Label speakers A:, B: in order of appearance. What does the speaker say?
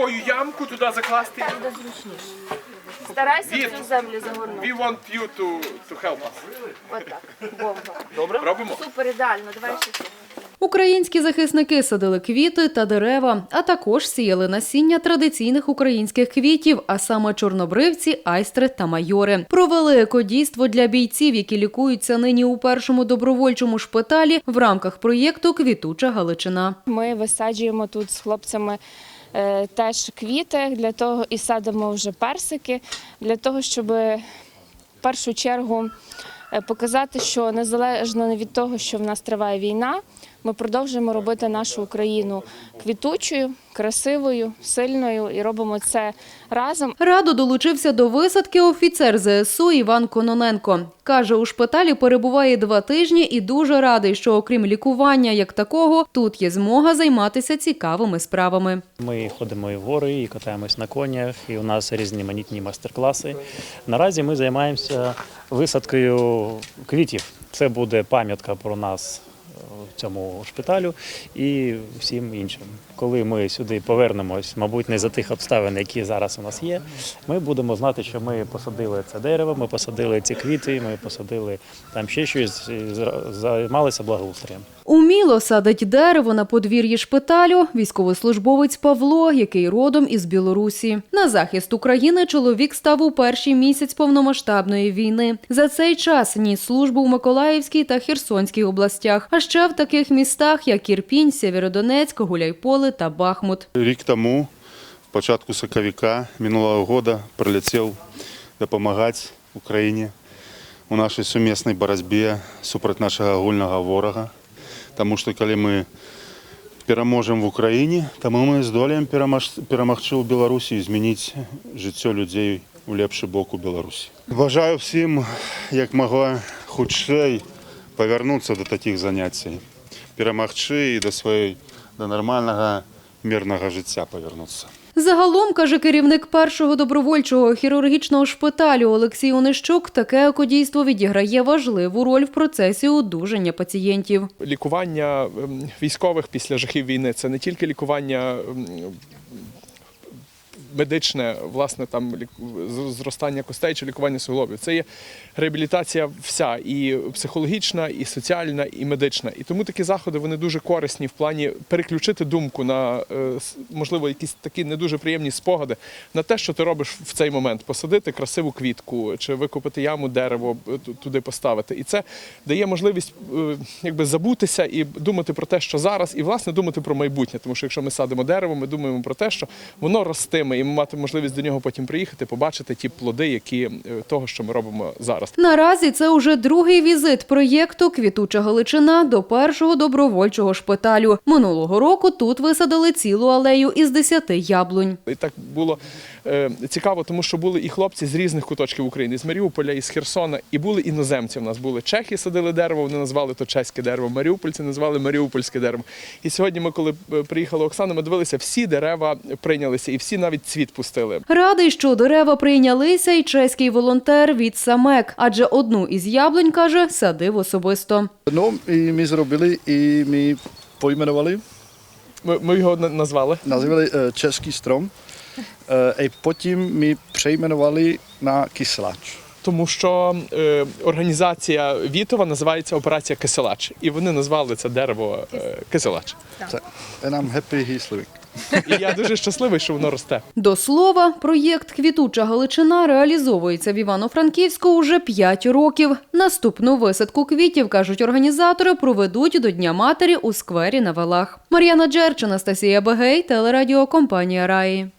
A: такою ямку туди закласти.
B: Буде зручніше. Старайся всю землю загорнути.
A: We want you to, to help us.
B: Отак. Бомба.
A: Добре? Робимо?
B: Супер ідеально. Давай ще. це.
C: Українські захисники садили квіти та дерева, а також сіяли насіння традиційних українських квітів, а саме чорнобривці, айстри та майори. Провели екодійство для бійців, які лікуються нині у першому добровольчому шпиталі в рамках проєкту Квітуча Галичина.
D: Ми висаджуємо тут з хлопцями теж квіти для того і садимо вже персики для того, щоб в першу чергу е, показати, що незалежно від того, що в нас триває війна, ми продовжуємо робити нашу Україну квітучою, красивою, сильною і робимо це разом.
C: Радо долучився до висадки офіцер ЗСУ Іван Кононенко. Каже, у шпиталі перебуває два тижні і дуже радий, що окрім лікування як такого, тут є змога займатися цікавими справами.
E: Ми ходимо і в гори, і катаємось на конях, і у нас різноманітні майстер-класи. Наразі ми займаємося висадкою квітів. Це буде пам'ятка про нас цьому шпиталю і всім іншим. Коли ми сюди повернемось, мабуть, не за тих обставин, які зараз у нас є, ми будемо знати, що ми посадили це дерево, ми посадили ці квіти, ми посадили там ще щось, і займалися благоустроєм.
C: Уміло садить дерево на подвір'ї шпиталю військовослужбовець Павло, який родом із Білорусі. На захист України чоловік став у перший місяць повномасштабної війни. За цей час ніс службу в Миколаївській та Херсонській областях, а ще в таких містах, як Ірпінь, Сєвєродонецьк, Гуляйполе та Бахмут.
F: Рік тому, в початку соковика минулого года, прилетів допомагати Україні у нашій сумісній боротьбі супроти нашого агульного ворога. Тому що коли ми переможемо в Україні, то ми здоліємо перемож- перемогти у Білорусі і змінити життя людей у лепший бок у Білорусі. Бажаю всім, як могла худшей, повернутися до таких занять, перемогти і до своєї до нормального мирного життя повернутися.
C: Загалом, каже керівник першого добровольчого хірургічного шпиталю Олексій Онищук, таке екодійство відіграє важливу роль в процесі одужання пацієнтів.
A: Лікування ем, військових після жахів війни це не тільки лікування ем, медичне, власне, там зростання костей чи лікування суглобів. Це є реабілітація вся і психологічна, і соціальна, і медична. І тому такі заходи вони дуже корисні в плані переключити думку на е, можливо якісь такі не дуже приємні спогади на те, що ти робиш в цей момент. Посадити красиву квітку чи викопати яму дерево е, туди поставити. І це дає можливість е, якби забутися і думати про те, що зараз, і власне думати про майбутнє. Тому що якщо ми садимо дерево, ми думаємо про те, що воно ростиме, і ми мати можливість до нього потім приїхати, побачити ті плоди, які е, того, що ми робимо зараз.
C: Наразі це уже другий візит проєкту Квітуча Галичина до першого добровольчого шпиталю. Минулого року тут висадили цілу алею із 10 яблунь.
A: І так було цікаво, тому що були і хлопці з різних куточків України, з Маріуполя, і з Херсона, і були іноземці. У нас були чехи, садили дерево, вони назвали то чеське дерево, маріупольці назвали маріупольське дерево. І сьогодні ми, коли е, приїхала Оксана, ми дивилися, всі дерева прийнялися, і всі навіть цвіт пустили.
C: Радий, що дерева прийнялися, і чеський волонтер від Самек, адже одну із яблунь, каже, садив особисто.
G: No, i my zrobili, i my pojmenovali,
A: Ми, ми його на- назвали.
G: nazvali eh, i потім ми přejmenovali na kyseláč.
A: Тому що е, організація Вітова називається Операція Киселач, і вони назвали це дерево е, Киселач.
G: Це je nám happy.
A: І я дуже щасливий, що воно росте.
C: До слова, проєкт Квітуча Галичина реалізовується в Івано-Франківську уже 5 років. Наступну висадку квітів, кажуть організатори, проведуть до Дня матері у сквері на Валах. Мар'яна Джерч, Анастасія Бегей, телерадіокомпанія Раї.